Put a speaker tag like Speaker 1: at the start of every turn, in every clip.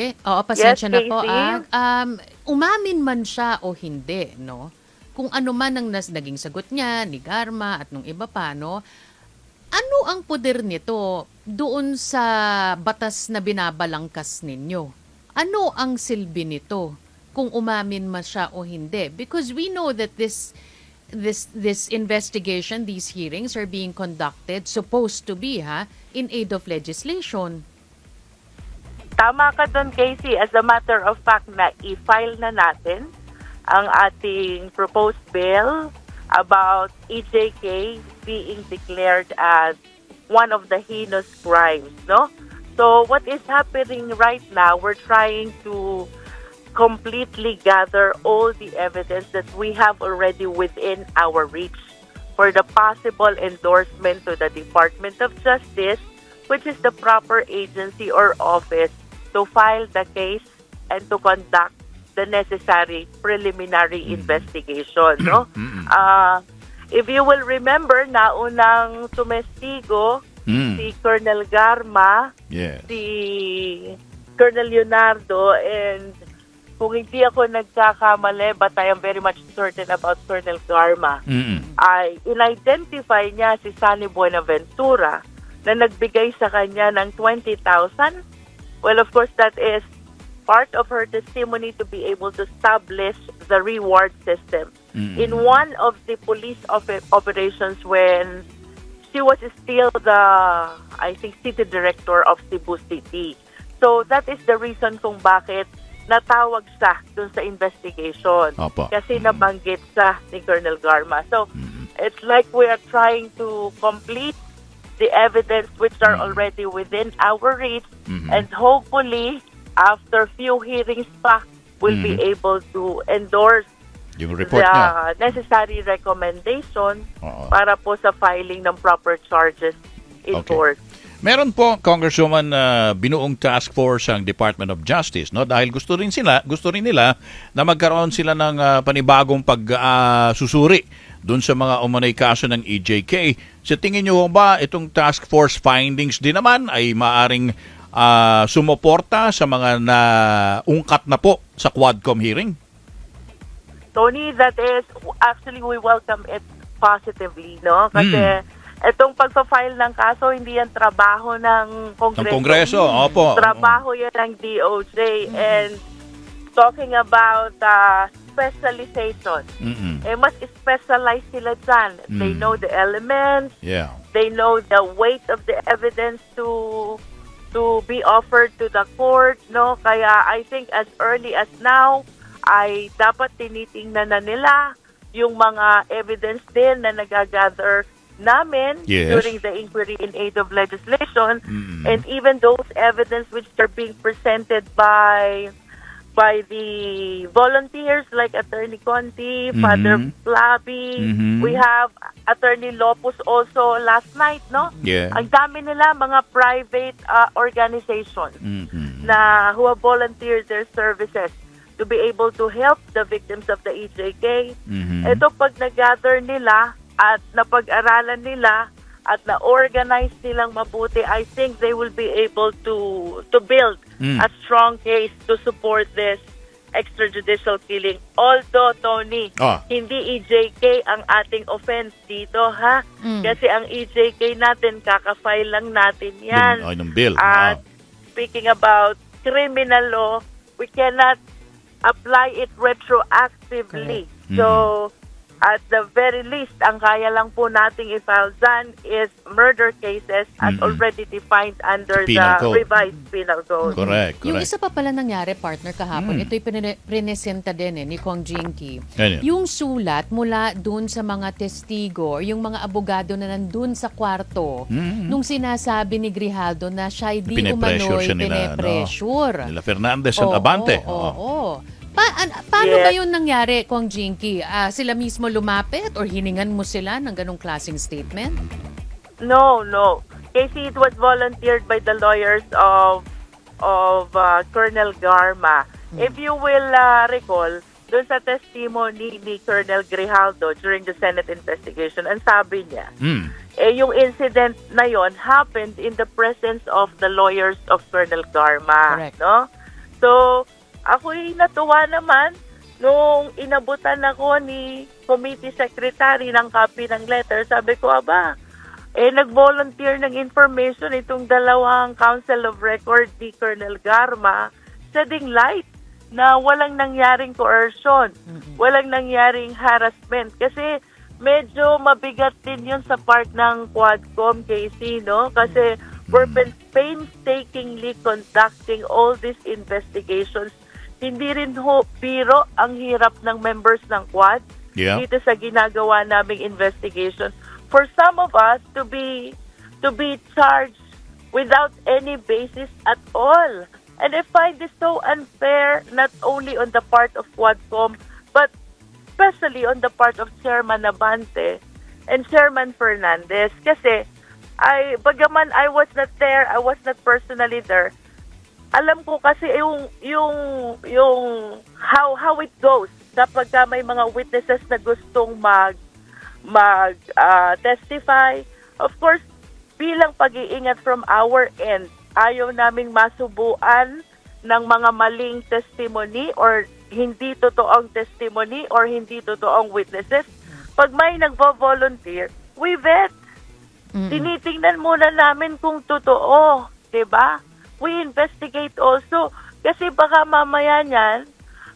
Speaker 1: Casey, oo, pasensya
Speaker 2: Yes,
Speaker 1: na po. Ah, um, umamin man siya o hindi, no? Kung ano man ang nas naging sagot niya, ni Garma at nung iba pa, no? Ano ang poder nito doon sa batas na binabalangkas ninyo? Ano ang silbi nito kung umamin man siya o hindi? Because we know that this this this investigation, these hearings are being conducted supposed to be ha in aid of legislation.
Speaker 2: Tama ka doon, Casey. As a matter of fact, na i-file na natin ang ating proposed bill about EJK being declared as one of the heinous crimes, no? So what is happening right now, we're trying to completely gather all the evidence that we have already within our reach for the possible endorsement to the Department of Justice, which is the proper agency or office to file the case and to conduct the necessary preliminary investigation. No? Uh, if you will remember, naunang tumestigo
Speaker 3: Mm.
Speaker 2: si Colonel Garma,
Speaker 3: Yes.
Speaker 2: si Colonel Leonardo and kung hindi ako nagkakamali, but I am very much certain about Colonel Garma,
Speaker 3: Mm-mm.
Speaker 2: ay in-identify niya si Sunny Buenaventura na nagbigay sa kanya ng 20,000. Well, of course, that is part of her testimony to be able to establish the reward system.
Speaker 3: Mm-mm.
Speaker 2: In one of the police op- operations when she was still the, I think, city director of Cebu City. So that is the reason kung bakit natawag siya dun sa investigation.
Speaker 3: Opo.
Speaker 2: Kasi nabanggit sa ni Colonel Garma. So it's like we are trying to complete the evidence which are already within our reach
Speaker 3: Mhm.
Speaker 2: and hopefully after few hearings pa we'll be
Speaker 3: Mhm.
Speaker 2: able to endorse
Speaker 3: Yung report
Speaker 2: the
Speaker 3: niya.
Speaker 2: necessary recommendation
Speaker 3: Oo.
Speaker 2: para po sa filing ng proper charges in
Speaker 3: Okay.
Speaker 2: court.
Speaker 3: Meron po Congresswoman na binuong task force ang Department of Justice no dahil gusto rin sila gusto rin nila na magkaroon sila ng ah, panibagong pagsusuri doon sa mga umanay kaso ng EJK. Sa tingin niyo ba itong task force findings din naman ay maaring ah, sumuporta sa mga naungkat na po sa Quadcom hearing?
Speaker 2: Tony, that is, actually we welcome it positively, no? Kasi itong pagpa-file ng kaso, hindi yan trabaho ng Kongreso.
Speaker 3: Ng Kongreso, opo.
Speaker 2: Trabaho yan ng DOJ. And talking about uh, specialization,
Speaker 3: Mm-mm.
Speaker 2: eh, mas specialized sila dyan. They
Speaker 3: Mm.
Speaker 2: know the elements,
Speaker 3: Yeah.
Speaker 2: they know the weight of the evidence to to be offered to the court no kaya I think as early as now ay dapat tinitingnan na nila yung mga evidence din na nagagather namin
Speaker 3: Yes.
Speaker 2: during the inquiry in aid of legislation
Speaker 3: Mm-mm.
Speaker 2: and even those evidence which are being presented by by the volunteers like Attorney Conti, Father
Speaker 3: Mhm.
Speaker 2: Flaby,
Speaker 3: Mhm.
Speaker 2: we have Attorney Lopus also last night, no?
Speaker 3: Yeah.
Speaker 2: Ang dami nila mga private uh, organizations
Speaker 3: Mm-mm.
Speaker 2: na who have volunteered their services to be able to help the victims of the EJK.
Speaker 3: Mhm.
Speaker 2: Ito pag nag-gather nila at napag-aralan nila at na-organize nilang mabuti, I think they will be able to to build
Speaker 3: Mm.
Speaker 2: a strong case to support this extrajudicial killing. Although, Tony,
Speaker 3: Ah.
Speaker 2: hindi EJK ang ating offense dito, ha?
Speaker 1: Mm.
Speaker 2: Kasi ang EJK natin, kakafile lang natin yan.
Speaker 3: Ay, ng bill.
Speaker 2: At
Speaker 3: Ah.
Speaker 2: speaking about criminal law, we cannot apply it retroactively.
Speaker 3: Correct.
Speaker 2: So, at the very least, ang kaya lang po nating i-file dyan is murder cases as
Speaker 3: Mm-mm.
Speaker 2: already defined under
Speaker 3: Penal
Speaker 2: the
Speaker 3: code.
Speaker 2: revised penal code.
Speaker 3: Correct,
Speaker 1: Yung
Speaker 3: correct.
Speaker 1: isa pa pala nangyari, partner, kahapon,
Speaker 3: Mm.
Speaker 1: ito'y prinesenta din eh, ni Kong Jinky.
Speaker 3: Ano yun?
Speaker 1: Yung sulat mula dun sa mga testigo, yung mga abogado na nandun sa kwarto,
Speaker 3: Mm.
Speaker 1: nung sinasabi ni Grijaldo na siya di
Speaker 3: Pinipressure
Speaker 1: umano'y
Speaker 3: siya nila,
Speaker 1: pinepressure.
Speaker 3: no? Nila Fernandez at
Speaker 1: Oo,
Speaker 3: Abante.
Speaker 1: Oo,
Speaker 3: Oo.
Speaker 1: oo. Pa- an- paano
Speaker 2: Yes.
Speaker 1: ba yun nangyari, Kong Jinky? Ah, sila mismo lumapit or hiningan mo sila ng ganong klaseng statement?
Speaker 2: No, no. Casey, it was volunteered by the lawyers of of uh, Colonel Garma. If you will uh, recall, doon sa testimony ni Colonel Grijaldo during the Senate investigation, ang sabi niya,
Speaker 3: Mm.
Speaker 2: eh, yung incident na yon happened in the presence of the lawyers of Colonel Garma.
Speaker 1: Correct.
Speaker 2: No? So, ako'y natuwa naman nung inabutan ako ni committee secretary ng copy ng letter. Sabi ko, aba, eh, nag-volunteer ng information itong dalawang Council of Record ni Colonel Garma, shedding light na walang nangyaring coercion, walang nangyaring harassment. Kasi medyo mabigat din yun sa part ng Quadcom, Casey, no? Kasi we're been painstakingly conducting all these investigations. Hindi rin ho, biro ang hirap ng members ng Quad
Speaker 3: Yeah.
Speaker 2: dito sa ginagawa naming investigation. For some of us to be to be charged without any basis at all. And I find this so unfair not only on the part of Quadcom but especially on the part of Chairman Nabante and Chairman Fernandez kasi I bagaman I was not there, I was not personally there. Alam ko kasi yung yung yung how how it goes kapag ka may mga witnesses na gustong mag mag ah, testify. Of course, bilang pag-iingat from our end, ayaw naming masubuan ng mga maling testimony or hindi totoong testimony or hindi totoong witnesses. Pag may nagvo-volunteer, we vet.
Speaker 1: Mm-mm.
Speaker 2: Tinitingnan muna namin kung totoo, 'di ba? We investigate also kasi baka mamaya niyan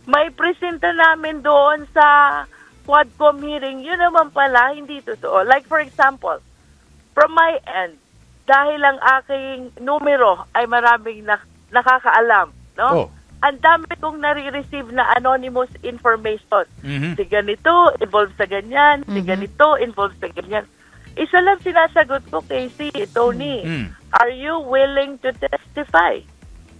Speaker 2: may presenta namin doon sa Quadcom hearing, yun naman pala hindi totoo. Like for example, from my end, dahil ang aking numero ay maraming nak- nakakaalam, no?
Speaker 3: Oh.
Speaker 2: Ang dami kong nare-receive na anonymous information.
Speaker 3: Mhm.
Speaker 2: Si ganito, involved sa ganyan. Si
Speaker 1: Mhm.
Speaker 2: ganito, involved sa ganyan. Isa lang sinasagot ko, Casey, Tony.
Speaker 3: Mm.
Speaker 2: Are you willing to testify?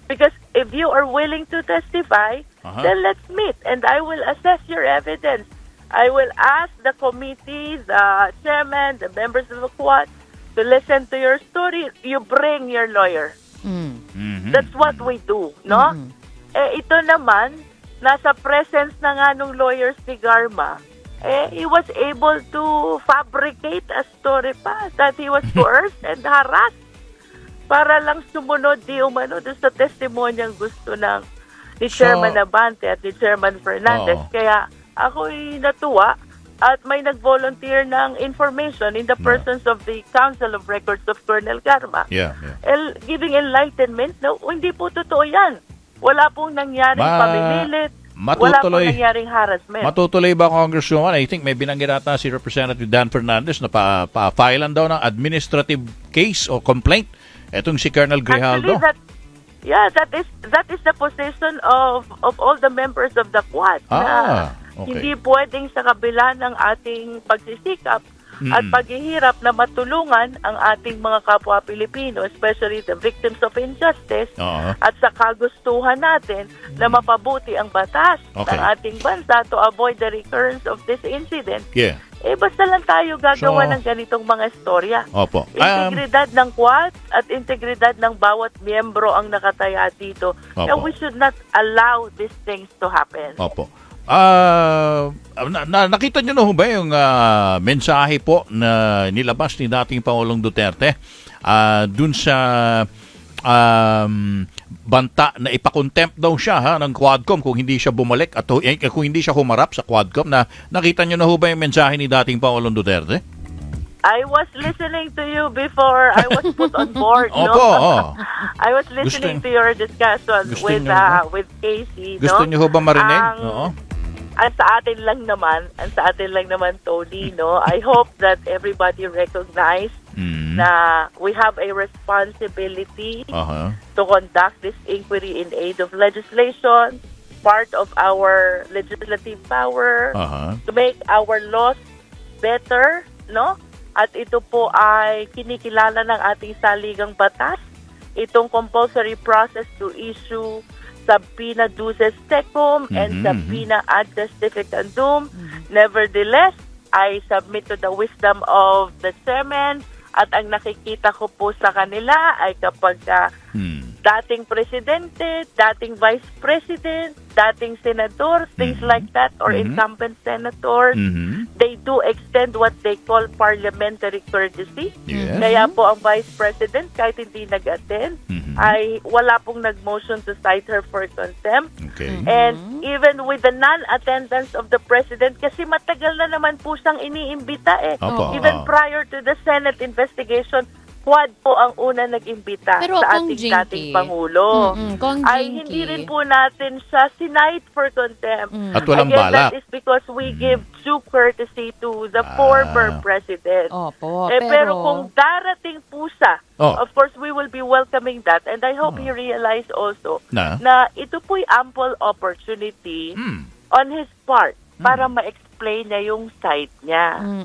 Speaker 2: Because if you are willing to testify,
Speaker 3: Aha.
Speaker 2: then let's meet and I will assess your evidence. I will ask the committee, the chairman, the members of the quad to listen to your story. You bring your lawyer.
Speaker 1: Mm.
Speaker 3: Mhm.
Speaker 2: That's what we do, no?
Speaker 1: Mhm.
Speaker 2: Eh, ito naman, nasa presence na nga nung lawyers ni Garma, eh, he was able to fabricate a story pa that he was coerced and harassed para lang sumunod di umano doon sa testimonyang gusto ng ni
Speaker 3: So-
Speaker 2: Chairman Abante at ni Chairman Fernandez.
Speaker 3: Oo.
Speaker 2: Kaya ako'y natuwa at may nag-volunteer ng information in the
Speaker 3: Yeah.
Speaker 2: persons of the Council of Records of Colonel Garma
Speaker 3: Yeah, yeah.
Speaker 2: el- giving enlightenment, no, hindi po totoo yan. Wala pong nangyaring
Speaker 3: Ma-
Speaker 2: pamimilit. Wala
Speaker 3: matutuloy.
Speaker 2: nangyaring harassment.
Speaker 3: Matutuloy ba, Congresswoman? I think may binanggit ata si Representative Dan Fernandez na pa, pa-filean daw ng administrative case o complaint etong si Colonel Grijaldo.
Speaker 2: Actually, that, yeah, that is that is the position of of all the members of the Quad. na
Speaker 3: Ah, okay.
Speaker 2: Hindi pwedeng sa kabila ng ating pagsisikap at
Speaker 3: Mm.
Speaker 2: paghihirap na matulungan ang ating mga kapwa Pilipino, especially the victims of injustice,
Speaker 3: Oo.
Speaker 2: at sa kagustuhan natin na mapabuti ang batas
Speaker 3: Okay.
Speaker 2: ng ating bansa to avoid the recurrence of this incident,
Speaker 3: Yeah.
Speaker 2: eh basta lang tayo gagawa
Speaker 3: So-
Speaker 2: ng ganitong mga istorya.
Speaker 3: Opo. Um,
Speaker 2: Integridad ng Quad at integridad ng bawat miyembro ang nakataya dito. And
Speaker 3: Opo.
Speaker 2: we should not allow these things to happen.
Speaker 3: Opo. Na, na- nakita niyo na ho ba yung ah, mensahe po na nilabas ni dating Pangulong Duterte ah, dun sa um, banta na ipakontempt daw siya ha, ng Quadcom kung hindi siya bumalik at eh, kung hindi siya humarap sa Quadcom na nakita niyo na ho ba yung mensahe ni dating Pangulong Duterte?
Speaker 2: I was listening to you before I was put on board. no?
Speaker 3: Opo, oo.
Speaker 2: I was listening
Speaker 3: Gusto-
Speaker 2: to your discussion with
Speaker 3: niyo
Speaker 2: uh, with Casey.
Speaker 3: Gusto
Speaker 2: no?
Speaker 3: niyo ho ba marinig?
Speaker 2: Ang-
Speaker 3: Oo.
Speaker 2: Ang sa atin lang naman, ang sa atin lang naman, Tony, no? I hope that everybody recognize
Speaker 3: Mm.
Speaker 2: na we have a responsibility
Speaker 3: Aha.
Speaker 2: to conduct this inquiry in aid of legislation, part of our legislative power,
Speaker 3: Aha.
Speaker 2: to make our laws better, no? At ito po ay kinikilala ng ating saligang batas, itong compulsory process to issue subpoena duces tecum and
Speaker 3: Mhm,
Speaker 2: subpoena ad testificandum. Nevertheless, I submit to the wisdom of the chairman at ang nakikita ko po sa kanila ay kapag ah,
Speaker 3: Hmm.
Speaker 2: dating presidente, dating vice president, dating senador, things
Speaker 3: Mhm.
Speaker 2: like that, or
Speaker 3: Mhm.
Speaker 2: incumbent senators,
Speaker 3: Mhm.
Speaker 2: To extend what they call parliamentary courtesy.
Speaker 3: Yes.
Speaker 2: Kaya po ang Vice President, kahit hindi nag-attend,
Speaker 3: Mhm.
Speaker 2: ay wala pong nag-motion to cite her for contempt.
Speaker 3: Okay.
Speaker 2: And even with the non-attendance of the President, kasi matagal na naman po siyang iniimbita eh.
Speaker 3: Opo.
Speaker 2: Even prior to the Senate investigation, Quad po ang una nag-imbita
Speaker 1: Pero
Speaker 2: sa
Speaker 1: Kong
Speaker 2: ating
Speaker 1: Jinky,
Speaker 2: dating Pangulo.
Speaker 1: Mm-mm, Kong
Speaker 2: Ay
Speaker 1: Jinky.
Speaker 2: hindi rin po natin siya sinight for contempt.
Speaker 1: Mm.
Speaker 3: At walang
Speaker 2: Again,
Speaker 3: balak.
Speaker 2: that is because we give due courtesy to the
Speaker 3: Ah.
Speaker 2: former president.
Speaker 1: Opo,
Speaker 2: eh, pero,
Speaker 1: pero,
Speaker 2: kung darating po siya,
Speaker 3: Oh.
Speaker 2: of course we will be welcoming that and I hope
Speaker 3: Oh.
Speaker 2: he realize also
Speaker 3: Na?
Speaker 2: na ito po'y ample opportunity
Speaker 3: Hmm.
Speaker 2: on his part para ma-explain niya yung side niya.
Speaker 1: Mm,